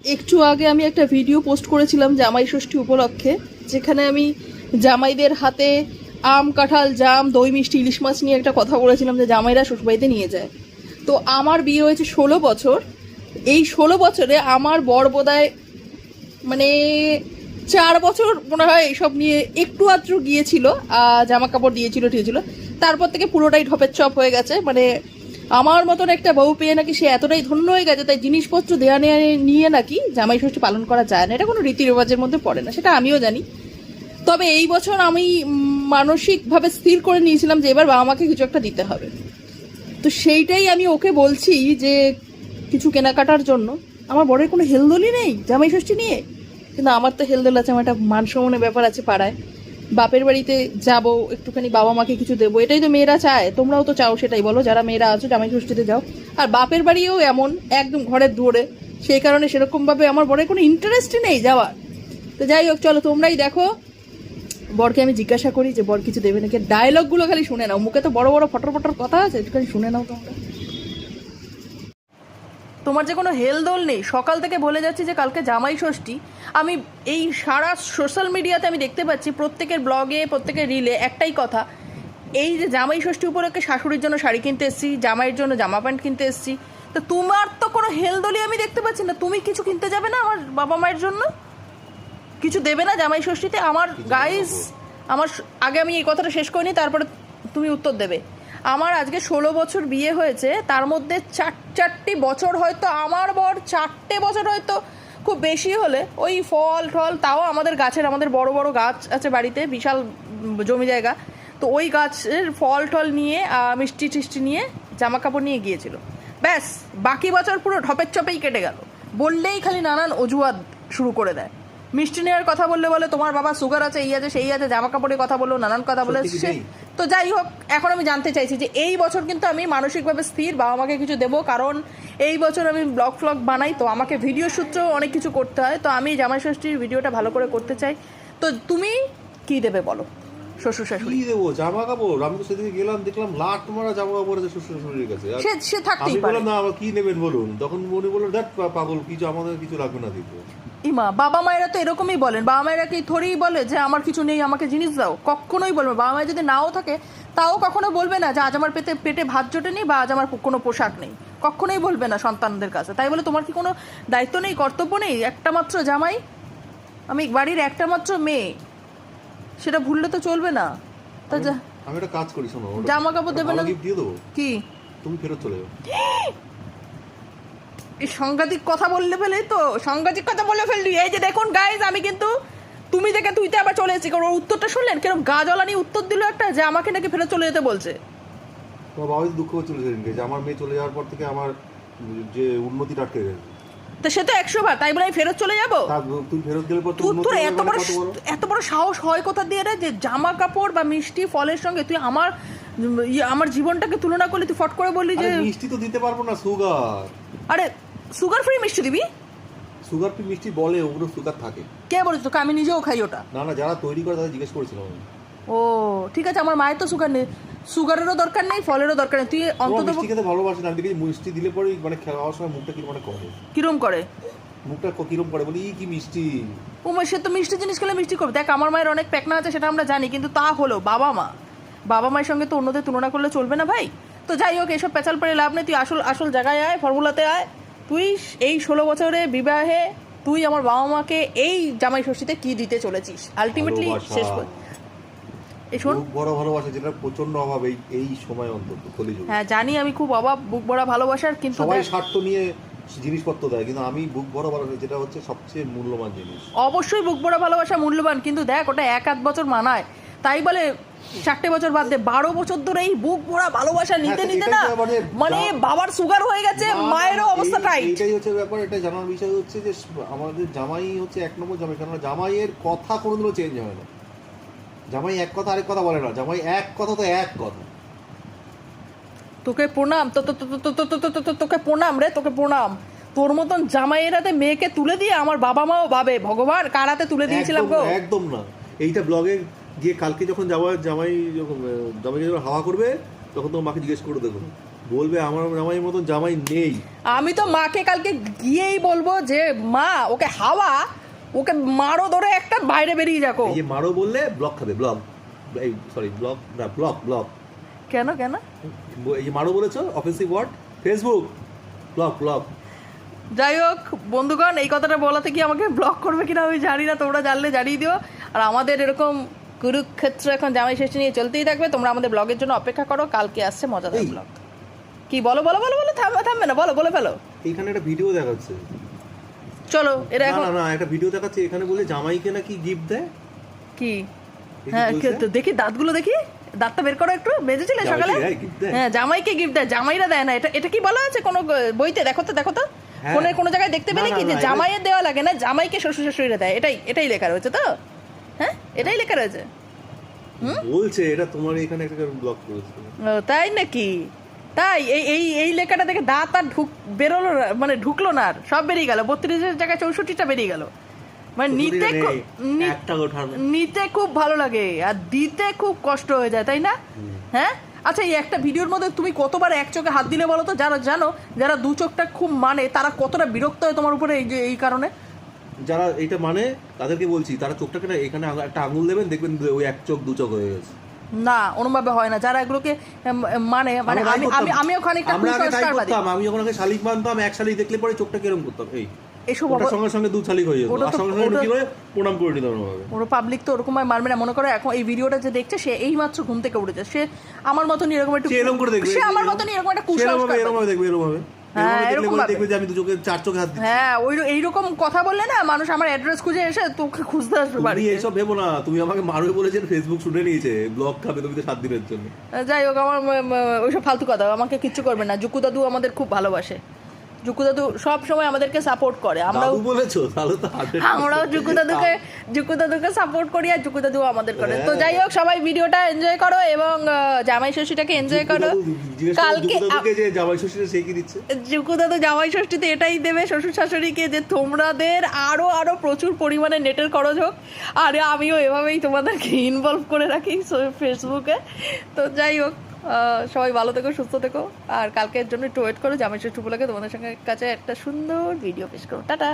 একটু আগে আমি একটা ভিডিও পোস্ট করেছিলাম জামাই ষষ্ঠী উপলক্ষে, যেখানে আমি জামাইদের হাতে আম, কাঁঠাল, জাম, দই, মিষ্টি, ইলিশ মাছ নিয়ে একটা কথা বলেছিলাম যে জামাইরা শ্বশুরবাড়িতে নিয়ে যায়। তো আমার বিয়ে হয়েছে ষোলো বছর। এই ষোলো বছরে আমার বর বোধহয় মানে চার বছর মনে হয় এইসব নিয়ে একটু আধটু গিয়েছিল জামা কাপড় দিয়েছিল ঠিয়েছিল তারপর থেকে পুরোটাই ঢপের চপ হয়ে গেছে। মানে আমার মতন একটা বউ পেয়ে নাকি সে এতটাই ধন্য হয়ে গেছে, তাই জিনিসপত্র দেওয়া নেওয়া নিয়ে নাকি জামাই ষষ্ঠী পালন করা যায় না। এটা কোনো রীতি রেওয়াজের মধ্যে পড়ে না, সেটা আমিও জানি। তবে এই বছর আমি মানসিকভাবে স্থির করে নিয়েছিলাম যে এবার বাবা মাকে কিছু একটা দিতে হবে। তো সেইটাই আমি ওকে বলছি যে কিছু কেনাকাটার জন্য। আমার বড়ের কোনো হেলদোলই নেই, জামাই ষষ্ঠী নিয়ে। কিন্তু আমার তো হেলদোল আছে, আমার একটা মান ব্যাপার আছে পাড়ায়। বাপের বাড়িতে যাব, একটুখানি বাবা মাকে কিছু দেবো, এটাই তো মেয়েরা চায়, তোমরাও তো চাও সেটাই, বলো, যারা মেয়েরা আছো, জামাই ষষ্ঠীতে যাও। আর বাপের বাড়িও এমন, একদম ঘরের দুয়ারে, সেই কারণে সেরকমভাবে আমার বড়ের কোনো ইন্টারেস্টই নেই যাওয়ার। তো যাই হোক, চলো, তোমরাই দেখো। বরকে আমি জিজ্ঞাসা করি যে, বর কিছু দেবে নাকি? ডায়লগগুলো খালি শুনে নাও, মুখে তো বড় বড় ফটর ফটর কথা আছে, একটুখানি শুনে নাও তোমরা। তোমার যে কোনো হেলদোল নেই সকাল থেকে বলে যাচ্ছি যে কালকে জামাই ষষ্ঠী আমি এই সারা সোশ্যাল মিডিয়াতে আমি দেখতে পাচ্ছি প্রত্যেকের ব্লগে প্রত্যেকের রিলে একটাই কথা এই যে জামাই ষষ্ঠী উপলক্ষে শাশুড়ির জন্য শাড়ি কিনতে এসেছি জামাইয়ের জন্য জামা প্যান্ট কিনতে এসেছি তো তোমার তো কোনো হেলদোলই আমি দেখতে পাচ্ছি না তুমি কিছু কিনতে যাবে না আমার বাবা মায়ের জন্য? কিছু দেবে না জামাই ষষ্ঠীতে? আমার গাইজ আমার আগে আমি এই কথাটা শেষ করিনি তারপরে তুমি উত্তর দেবে। আমার আজকে ষোলো বছর বিয়ে হয়েছে তার মধ্যে চার চারটি বছর হয়তো আমার বর চারটে বছর হয়তো খুব বেশি হলে ওই ফল টল তাও আমাদের গাছের আমাদের বড় বড় গাছ আছে বাড়িতে বিশাল জমি জায়গা। তো ওই গাছের ফল টল নিয়ে মিষ্টি টিষ্টি নিয়ে জামা কাপড় নিয়ে গিয়েছিল। ব্যাস বাকি বছর পুরো ঢপের চপেই কেটে গেল। বললেই খালি নানান অজুহাত শুরু করে দেয়। মিষ্টি নেওয়ার কথা বললে বলে তোমার বাবা সুগার আছে এই আছে সেই আছে জামা কাপড়ের কথা বলল নানান কথা বলে? তো যাই হোক, এখন আমি জানতে চাইছি যে এই বছর কিন্তু আমি মানসিকভাবে স্থির বাবা মাকে কিছু দেবো, কারণ এই বছর আমি ব্লগ ফ্লগ বানাই, তো আমাকে ভিডিও সূত্র অনেক কিছু করতে হয়, তো আমি জামাই ষষ্ঠীর ভিডিওটা ভালো করে করতে চাই। তো তুমি কি দেবে বলো? শ্বশুর শাশুড়ি। কি দেবো জামা কাপড়? আমি তো সেদিকে গেলাম দেখলাম লাট মারা জামা কাপড় আছে শ্বশুর শাশুড়ির কাছে। সে সে থাকতেই পারে। বললাম না আমার কি নেবেন বলুন? তখন মনে বলল দেখ পাগল কিছু আমাদের কিছু লাগবে না দিব ইমা বাবা মায়েরা তো এরকমই বলেন। বাবা মায়েরা কি থরেই বলে যে আমার কিছু নেই আমাকে জিনিস দাও? কখনোই বলবে বাবা মায়ের যদি নাও থাকে তাও কখনো বলবে না যে আজ আমার পেটে পেটে ভাত জোটেনি বা আজ আমার কোনো পোশাক নেই। কখনোই বলবে না সন্তানদের কাছে। তাই বলে তোমার কি কোনো দায়িত্ব নেই কর্তব্য নেই? একটা মাত্র জামাই? আমি বাড়ির একটা মাত্র মেয়ে। সেটা ভুললে তো চলবে না। তা যা। আমি একটা কাজ করি শোনো জামা কাপড় দেবে না? gift দিয়ে দেবো। কি? তুমি ফেরত চলে যাও। এই সাংঘাতিক কথা বললে ফেলেই তো সাংঘাতিক কথা বলে ফেললি। এই যে দেখুন গাইজ আমি কিন্তু তুমি দেখে তুইতে আবার চলে এসেছি। কারণ ওর উত্তরটা শুনলেন? কীরকম গা জ্বলানি উত্তর দিল একটা যে আমাকে নাকি ফেরত চলে যেতে বলছে। তোমার বাবা দুঃখ হচ্ছিল সেদিনকে যে আমার মেয়ে চলে যাওয়ার পর থেকে আমার যে উন্নতি আটকে গেছে। তো সে তো একশো বার তাই বলে আমি ফেরত চলে যাব? ফেরত গেলে তুই উন্নতি তোর এত মানে বড় এত বড় সাহস হয় কোথা দিয়ে রে? যে জামা কাপড় বা মিষ্টি ফলের সঙ্গে তুই আমার ইয়ে, আমার জীবনটাকে তুলনা করলি তুই ফট করে বললি যে মিষ্টি তো দিতে পারব না সুগার। আরে সুগার ফ্রি মিষ্টি দিবি? সুগার ফ্রি মিষ্টি বলে ওগুলো সুগার থাকে। কে বলেছে তোকে? আমি নিজেও খাই ওটা। না না যারা তৈরি করে তাদের জিজ্ঞেস করেছিলাম ও ঠিক আছে আমার মায়ের তো সুগার নেই। সুগারেরও দরকার নেই ফলেরও দরকার নেই। তুই অন্তত মিষ্টি খেতে ভালোবাসে না দেখি মিষ্টি দিলে পরেই মানে খাওয়ার সময় মুখটা কিরম মানে করে? কিরম করে? মুখটা ক- কিরম করে? বলি "ই, কি মিষ্টি? উমা সে তো মিষ্টি জিনিস খেলে মিষ্টি করবে। দেখ আমার মায়ের অনেক প্যাকনা আছে সেটা আমরা জানি কিন্তু তা হলো বাবা মা। বাবা মায়ের সঙ্গে তো অন্যদের তুলনা করলে চলবে না ভাই। তো যাই হোক এসব পেঁচাল পরে লাভ নেই। তুই আসল আসল জায়গায় আয় ফর্মুলাতে আয়। তুই এই ষোলো বছরে বিবাহে তুই আমার বাবা মাকে এই জামাই ষষ্ঠীতে কি দিতে চলেছিস? আলটিমেটলি শেষ কর এই শোন। বড় ভালোবাসা যেটা প্রচণ্ড অভাব এই এই সময় অন্তত কলিযুগে হ্যাঁ জানি আমি খুব অভাব বুক ভরা ভালোবাসার কিন্তু সবাই স্বার্থ নিয়ে জিনিসপত্র দেয় কিন্তু আমি বুক ভরা ভালোবাসা যেটা হচ্ছে সবচেয়ে মূল্যবান জিনিস। অবশ্যই বুক ভরা ভালোবাসা মূল্যবান কিন্তু দেখ ওটা এক আধ বছর মানায়। তাই বলে চারটে বছর বাদ দে বারো বছর ধরে এই বুক ভরা ভালোবাসা নিতে হ্যাঁ, নিতে না মানে মানে বাবার সুগার হয়ে গেছে মায়েরও অবস্থা টাইট এইটাই হচ্ছে ব্যাপার এটা জানার বিষয় হচ্ছে যে আমাদের জামাই হচ্ছে এক নম্বর জামাই কারণ জামাইয়ের কথা কোনোদিনও চেঞ্জ হয় না। জামাই এক কথা আরেক কথা বলে না। জামাই এক কথা তো এক কথা। তোকে প্রণাম তো তোকে প্রণাম রে তোকে প্রণাম। তোর মতন জামাইয়েরাতে মেয়েকে তুলে দিয়ে আমার বাবা মাও ভাবে। ভগবান কারাতে তুলে দিয়েছিলাম গো? একদম না। এইটা ব্লগে গিয়ে কালকে যখন জামাই জামাই যখন জামাই যখন হাওয়া করবে তখন তো মাকে জিজ্ঞেস করে দেখো। বলবে আমার জামাইয়ের মতন জামাই নেই। আমি তো মাকে কালকে গিয়েই বলব যে মা ওকে হাওয়া ওকে মারো ধরে একটা বাইরে বেরিয়ে যাকো। এই যে মারো বললে ব্লক খাবে ব্লক এই সরি ব্লক না ব্লক ব্লক কেন কেন? এই যে মারো বলেছ offensive word Facebook block block যাই হোক বন্ধুগণ এই কথাটা বলাতে কি আমাকে ব্লক করবে কিনা আমি জানি না তোমরা জানলে জানিয়ে দিও। আর আমাদের এরকম কুরুক্ষেত্র এখন জামাই ষষ্ঠী নিয়ে চলতেই থাকবে তোমরা আমাদের ব্লগের জন্য অপেক্ষা করো কালকে আসছে মজাদার ব্লগ কি বলো বলো বলো বলো থামবে থামবে না বলো বলে ফেলো। এইখানে একটা ভিডিও দেখাচ্ছে। চলো এটা এখন না না একটা ভিডিও দেখাচ্ছে এখানে বলে জামাইকে নাকি গিফট দেয়। কি? হ্যাঁ তো দেখি দাঁতগুলো দেখি। দাঁতটা বের করো একটু বেজেছিলে সকালে? হ্যাঁ জামাইকে গিফট দেয় জামাইরা দেয় না। এটা এটা কি বলা আছে কোনো বইতে? দেখো তো দেখো তো। হ্যাঁ। ফোনের কোনো জায়গায় দেখতে পেলে কি যে জামাইয়ের দেওয়া লাগে না জামাইকে শ্বশুর শাশুড়িরা দেয়। এটাই এটাই লেখা রয়েছে তো? হ্যাঁ এটাই লেখা রয়েছে। বলছে এটা তোমার এখানে একটা ব্লক করেছে। তাই নাকি? তাই এই এই এই লেখাটা দেখে দাঁত আর ঢুক বেরোলো না, মানে ঢুকলো না আর সব বেরিয়ে গেল। বত্রিশের জায়গায় চৌষট্টিটা বেরিয়ে গেল। মানে নিতে নিতে খুব ভালো লাগে আর দিতে খুব কষ্ট হয়ে যায় তাই না? হ্যাঁ? আচ্ছা এই একটা ভিডিওর মধ্যে তুমি কতবার এক চোখে হাত দিলে বলো তো? যারা জানো যারা দু চোখটা খুব মানে তারা কতটা বিরক্ত হয় তোমার উপরে এই যে এই কারণে? যারা এটা মানে তাদেরকে বলছি তারা চোখটাকে এখানে একটা আঙুল দেবেন দেখবেন ওই এক চোখ দু চোখ হয়ে গেছে। না হয় না। যারা এগুলোকে মানে মানে আমি আমি আমিও খানিকটা কুসংস্কারবাদী। আমি যখন আগে শালিক মানতাম এক শালিক দেখলে পরে চোখটা কিরম করতাম। এই এসব সঙ্গে সঙ্গে দু শালিক হয়ে যেত। আর সঙ্গে সঙ্গে কি করে প্রণাম করে নিতাম ওরা পাবলিক তো ওরকম ভাবে মারবে না। মনে করো এখন এই ভিডিওটা যে দেখছে সে এই মাত্র ঘুম থেকে উঠেছে। সে আমার মতন এরকম একটু এরকম করে দেখবে। সে আমার মতনই এরকম একটা কুসংস্কার এরকম দেখবে এরকম ভাবে হ্যাঁ, হ্যাঁ ওই এইরকম কথা বললে না মানুষ আমার অ্যাড্রেস খুঁজে এসে তোকে খুঁজতে আসবে বাড়ি এইসব ভেবো না তুমি আমাকে মারবে বলেছেন ফেসবুক শুনে নিয়েছে খাবে তুমি তো সাত দিনের জন্য। যাই হোক আমার ওইসব ফালতু কথা আমাকে কিচ্ছু করবে না। জুকু দাদু আমাদের খুব ভালোবাসে। জুকু দাদু সব সময় আমাদেরকে সাপোর্ট করে। আমরাও বলেছ তাহলে তো আমরাও জুকু দাদুকে জুকু দাদুকে সাপোর্ট করি আর জুকু দাদু আমাদের করে। তো হ্যাঁ। যাই হোক সবাই ভিডিওটা এনজয় করো এবং জামাই ষষ্ঠীটাকে এনজয় করো। কালকে যে জামাই ষষ্ঠীটা সে কি দিচ্ছে? জুকু দাদু জামাই ষষ্ঠীতে এটাই দেবে শ্বশুর শাশুড়িকে যে তোমাদের আরও আরও প্রচুর পরিমাণে নেটের খরচ হোক। আর আমিও এভাবেই তোমাদেরকে ইনভলভ করে রাখি ফেসবুকে। তো যাই হোক সবাই ভালো থেকো, সুস্থ থেকো। আর কালকের জন্য একটু ওয়েট করো, জামাই ষষ্ঠী উপলক্ষে তোমাদের সঙ্গে কাছে একটা সুন্দর ভিডিও পেশ করো টাটা!